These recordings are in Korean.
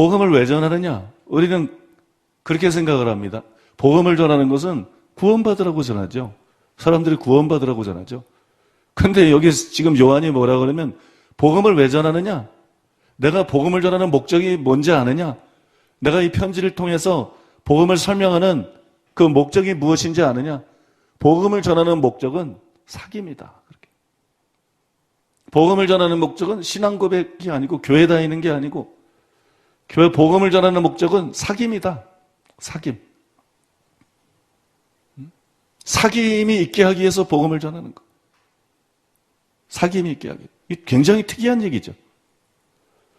복음을 왜 전하느냐? 우리는 그렇게 생각을 합니다. 복음을 전하는 것은 구원받으라고 전하죠. 사람들이 구원받으라고 전하죠. 근데 여기 지금 요한이 뭐라 그러면 복음을 왜 전하느냐? 내가 복음을 전하는 목적이 뭔지 아느냐? 내가 이 편지를 통해서 복음을 설명하는 그 목적이 무엇인지 아느냐? 복음을 전하는 목적은. 그렇게. 복음을 전하는 목적은 신앙 고백이 아니고 교회 다니는 게 아니고 교회 복음을 전하는 목적은 사귑이다. 사귑. 음? 사귑이 있게 하기 위해서 복음을 전하는 것. 사귑이 있게 하기. 이 굉장히 특이한 얘기죠.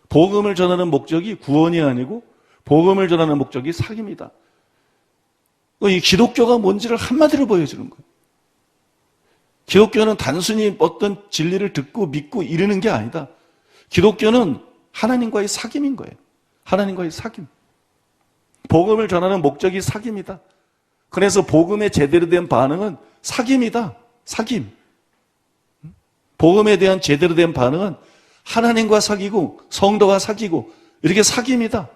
복음을 전하는 목적이 구원이 아니고 복음을 전하는 목적이 사귑이다. 이 기독교가 뭔지를 한마디로 보여주는 거예요. 기독교는 단순히 어떤 진리를 듣고 믿고 이르는 게 아니다. 기독교는 하나님과의 사귑인 거예요. 하나님과의 사귑. 복음을 전하는 목적이 사귑이다. 그래서 복음에 제대로 된 반응은 사귑이다. 사귑. 복음에 대한 제대로 된 반응은 하나님과 사귀고 성도와 사귀고 이렇게 사귑이다.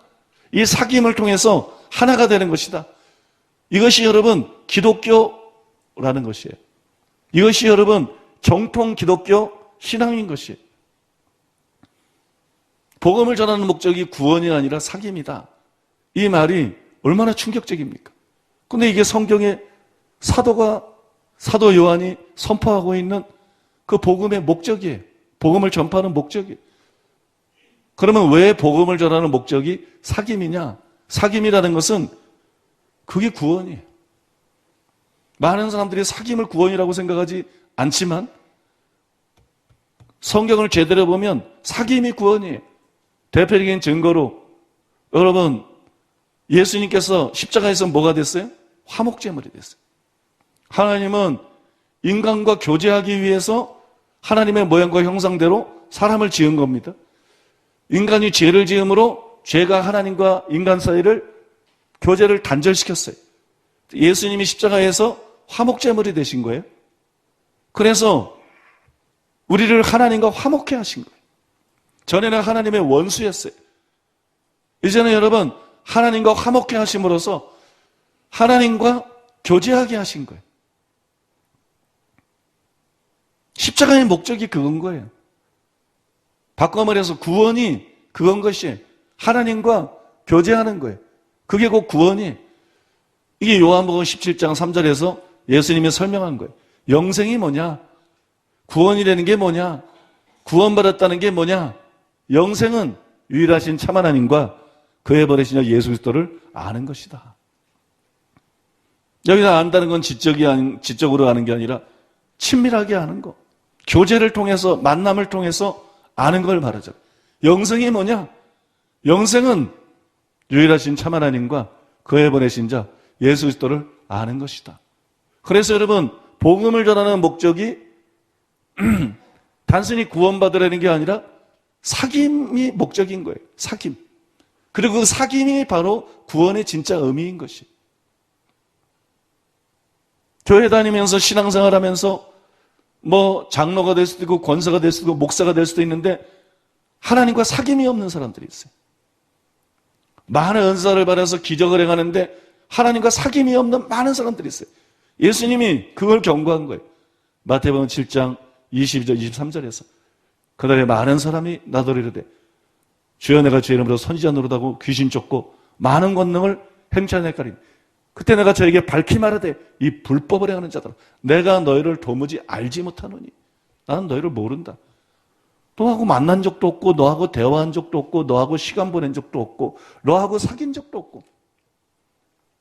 이 사귑을 통해서 하나가 되는 것이다. 이것이 여러분 기독교라는 것이에요. 이것이 여러분 정통 기독교 신앙인 것이에요. 복음을 전하는 목적이 구원이 아니라 사귑이다. 이 말이 얼마나 충격적입니까? 근데 이게 성경에 사도가 사도 요한이 선포하고 있는 그 복음의 목적이에요. 복음을 전파하는 목적이에요. 그러면 왜 복음을 전하는 목적이 사귑이냐? 사귑이라는 것은 그게 구원이에요. 많은 사람들이 사귑을 구원이라고 생각하지 않지만 성경을 제대로 보면 사귑이 구원이에요. 대표적인 증거로 여러분 예수님께서 십자가에서 뭐가 됐어요? 화목제물이 됐어요. 하나님은 인간과 교제하기 위해서 하나님의 모양과 형상대로 사람을 지은 겁니다. 인간이 죄를 지음으로 죄가 하나님과 인간 사이를 교제를 단절시켰어요. 예수님이 십자가에서 화목제물이 되신 거예요. 그래서 우리를 하나님과 화목해 하신 거예요. 전에는 하나님의 원수였어요. 이제는 여러분 하나님과 화목해 하심으로써 하나님과 교제하게 하신 거예요. 십자가의 목적이 그건 거예요. 바꿔 말해서 구원이 그건 것이 하나님과 교제하는 거예요. 그게 곧 구원이 이게 요한복음 17장 3절에서 예수님이 설명한 거예요. 영생이 뭐냐? 구원이라는 게 뭐냐? 구원받았다는 게 뭐냐? 영생은 유일하신 참 하나님과 그의 버리신 예수 그리스도를 아는 것이다. 여기서 안다는 건 지적이 아닌, 지적으로 아는 게 아니라 친밀하게 아는 거. 교제를 통해서, 만남을 통해서 아는 걸 말하죠. 영생이 뭐냐? 영생은 유일하신 참 하나님과 그의 보내신 자 예수 그리스도를 아는 것이다. 그래서 여러분 복음을 전하는 목적이 단순히 구원받으라는 게 아니라 사귐이 목적인 거예요. 사귐. 그리고 그 사귐이 바로 구원의 진짜 의미인 것이. 교회 다니면서 신앙생활 하면서 뭐 장로가 될 수도 있고 권사가 될 수도 있고 목사가 될 수도 있는데 하나님과 사귐이 없는 사람들이 있어요. 많은 은사를 받아서 기적을 행하는데 하나님과 사귐이 없는 많은 사람들이 있어요. 예수님이 그걸 경고한 거예요. 마태복음 7장 22절 23절에서 그날에 많은 사람이 나더리르되 주여 내가 주의 이름으로 선지자 노릇하고 귀신 쫓고 많은 권능을 행차하네까리 그때 내가 저에게 밝히 말하되 이 불법을 행하는 자들아 내가 너희를 도무지 알지 못하노니 나는 너희를 모른다. 너하고 만난 적도 없고 너하고 대화한 적도 없고 너하고 시간 보낸 적도 없고 너하고 사귄 적도 없고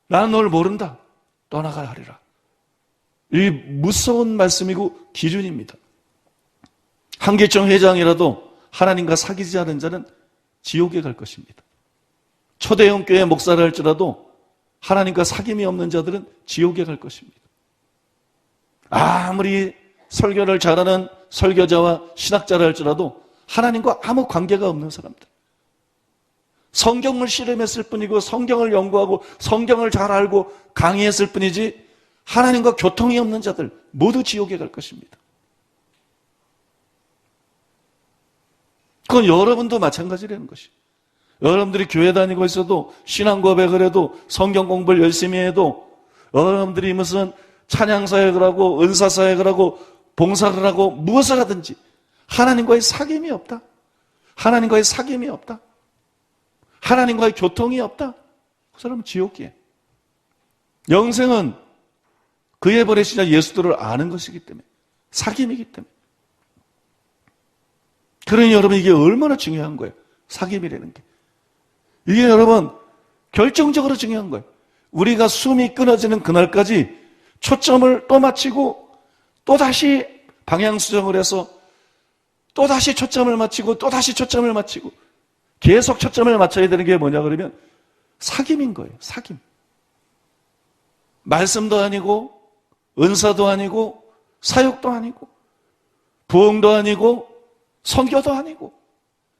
나는 너를 모른다. 떠나가라 하리라. 이 무서운 말씀이고 기준입니다. 한계청 회장이라도 하나님과 사귀지 않은 자는 지옥에 갈 것입니다. 초대형 교회 목사를 할지라도 하나님과 사귐이 없는 자들은 지옥에 갈 것입니다. 아무리 설교를 잘하는 설교자와 신학자를 할지라도 하나님과 아무 관계가 없는 사람들. 성경을 실험했을 뿐이고 성경을 연구하고 성경을 잘 알고 강의했을 뿐이지 하나님과 교통이 없는 자들 모두 지옥에 갈 것입니다. 그건 여러분도 마찬가지라는 것이. 여러분들이 교회 다니고 있어도 신앙 고백을 해도 성경 공부를 열심히 해도 여러분들이 무슨 찬양 사역을 하고 은사 사역을 하고 봉사를 하고 무엇을 하든지 하나님과의 사귐이 없다. 하나님과의 사귐이 없다. 하나님과의 교통이 없다. 그 사람은 지옥이에요. 영생은 그의 버리시자 예수들을 아는 것이기 때문에 사귐이기 때문에 그러니 여러분 이게 얼마나 중요한 거예요. 사귐이라는 게. 이게 여러분 결정적으로 중요한 거예요. 우리가 숨이 끊어지는 그날까지 초점을 또 맞추고 또 다시 방향 수정을 해서 또 다시 초점을 맞추고 또 다시 초점을 맞추고 계속 초점을 맞춰야 되는 게 뭐냐 그러면 사귐인 거예요. 사귐. 말씀도 아니고 은사도 아니고 사역도 아니고 부흥도 아니고 선교도 아니고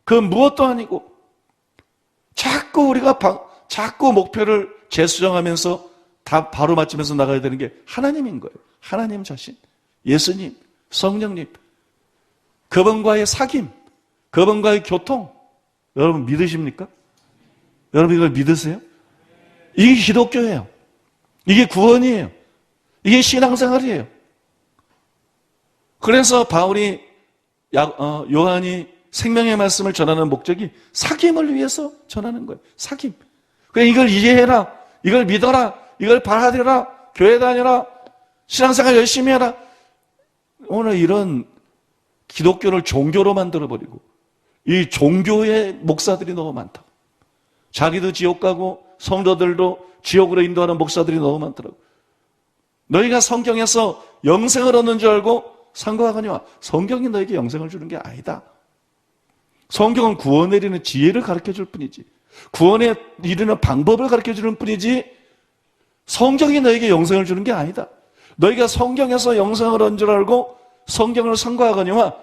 그 무엇도 아니고 자꾸 우리가 방- 자꾸 목표를 재수정하면서 다 바로 맞추면서 나가야 되는 게 하나님인 거예요. 하나님 자신, 예수님, 성령님, 그분과의 사귐, 그분과의 교통. 여러분 믿으십니까? 여러분 이걸 믿으세요? 이게 기독교예요. 이게 구원이에요. 이게 신앙생활이에요. 그래서 바울이 요한이 생명의 말씀을 전하는 목적이 사귐을 위해서 전하는 거예요. 사귐. 그냥 이걸 이해해라. 이걸 믿어라. 이걸 받아들여라. 교회 다녀라. 신앙생활 열심히 해라. 오늘 이런 기독교를 종교로 만들어버리고 이 종교의 목사들이 너무 많다. 자기도 지옥 가고 성도들도 지옥으로 인도하는 목사들이 너무 많더라고. 너희가 성경에서 영생을 얻는 줄 알고 상고하거니와 성경이 너에게 영생을 주는 게 아니다. 성경은 구원에 이르는 지혜를 가르쳐 줄 뿐이지. 구원에 이르는 방법을 가르쳐 주는 뿐이지. 성경이 너에게 영생을 주는 게 아니다. 너희가 성경에서 영생을 얻는 줄 알고 성경을 상고하거니와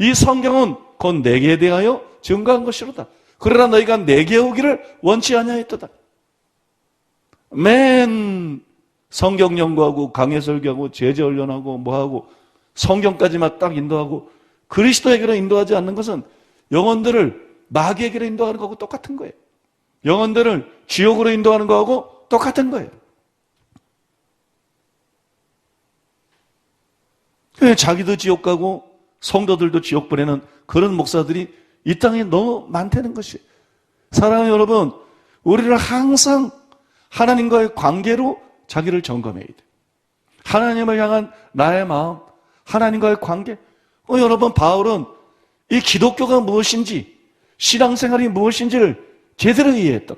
이 성경은 곧 내게 대하여 증거한 것이로다. 그러나 너희가 내게 오기를 원치 아니하였도다. 맨 성경 연구하고 강해 설교하고 제재 훈련하고 뭐하고 성경까지만 딱 인도하고 그리스도에게로 인도하지 않는 것은 영혼들을 마귀에게로 인도하는 거하고 똑같은 거예요. 영혼들을 지옥으로 인도하는 거하고 똑같은 거예요. 자기도 지옥 가고 성도들도 지옥 보내는 그런 목사들이 이 땅에 너무 많다는 것이. 사랑하는 여러분, 우리를 항상 하나님과의 관계로 자기를 점검해야 돼. 하나님을 향한 나의 마음, 하나님과의 관계. 어, 여러분, 바울은 이 기독교가 무엇인지, 신앙생활이 무엇인지를 제대로 이해했다.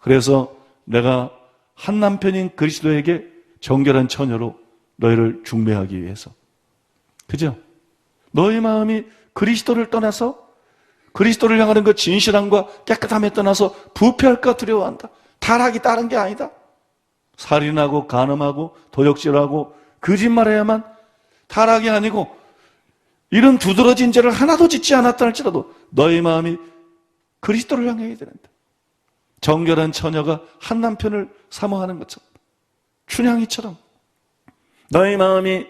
그래서 내가 한 남편인 그리스도에게 정결한 처녀로 너희를 중매하기 위해서. 그죠? 너희 마음이 그리스도를 떠나서 그리스도를 향하는 그 진실함과 깨끗함에 떠나서 부패할까 두려워한다. 타락이 다른 게 아니다. 살인하고 간음하고 도적질하고 거짓말해야만 타락이 아니고 이런 두드러진 죄를 하나도 짓지 않았다 할지라도 너희 마음이 그리스도를 향해야 되는데 정결한 처녀가 한 남편을 사모하는 것처럼 춘향이처럼 너희 마음이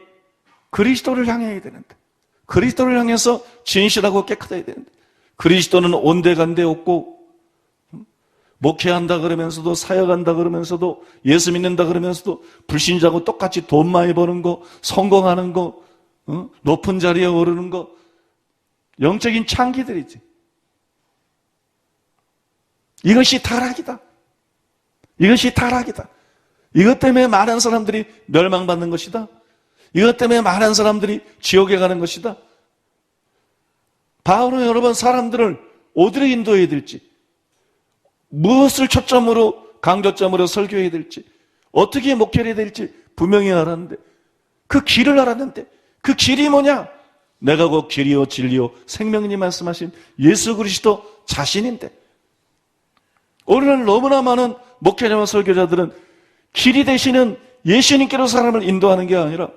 그리스도를 향해야 되는데 그리스도를 향해서 진실하고 깨끗해야 되는데 그리스도는 온데간데 없고 목회한다 그러면서도 사역한다 그러면서도 예수 믿는다 그러면서도 불신자고 똑같이 돈 많이 버는 거 성공하는 거 어? 높은 자리에 오르는 거 영적인 창기들이지 이것이 타락이다 이것이 타락이다 이것 때문에 많은 사람들이 멸망받는 것이다 이것 때문에 많은 사람들이 지옥에 가는 것이다. 바울은 여러분 사람들을 어디로 인도해야 될지, 무엇을 초점으로 강조점으로 설교해야 될지, 어떻게 목회를 해야 될지 분명히 알았는데 그 길을 알았는데 그 길이 뭐냐? 내가 곧 길이요 진리요 생명이니 말씀하신 예수 그리스도 자신인데 오늘날 너무나 많은 목회자와 설교자들은 길이 되시는 예수님께로 사람을 인도하는 게 아니라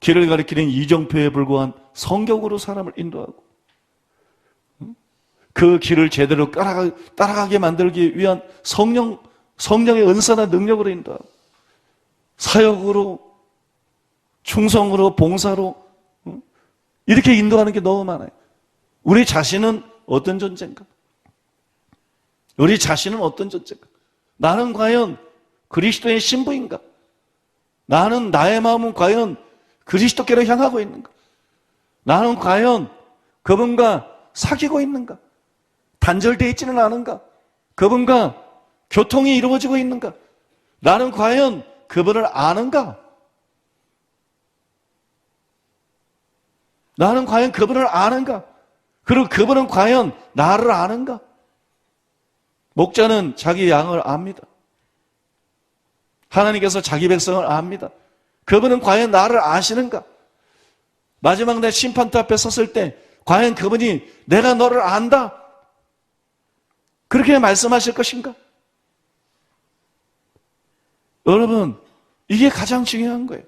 길을 가리키는 이정표에 불과한 성경으로 사람을 인도하고 그 길을 제대로 따라가, 따라가게 만들기 위한 성령, 성령의 은사나 능력으로 인도하고 사역으로 충성으로 봉사로 이렇게 인도하는 게 너무 많아요. 우리 자신은 어떤 존재인가? 우리 자신은 어떤 존재인가? 나는 과연 그리스도의 신부인가? 나는 나의 마음은 과연 그리스도께로 향하고 있는가? 나는 과연 그분과 사귀고 있는가? 단절되어 있지는 않은가? 그분과 교통이 이루어지고 있는가? 나는 과연 그분을 아는가? 나는 과연 그분을 아는가? 그리고 그분은 과연 나를 아는가? 목자는 자기 양을 압니다. 하나님께서 자기 백성을 압니다. 그분은 과연 나를 아시는가? 마지막 날 심판대 앞에 섰을 때 과연 그분이 내가 너를 안다? 그렇게 말씀하실 것인가? 여러분, 이게 가장 중요한 거예요.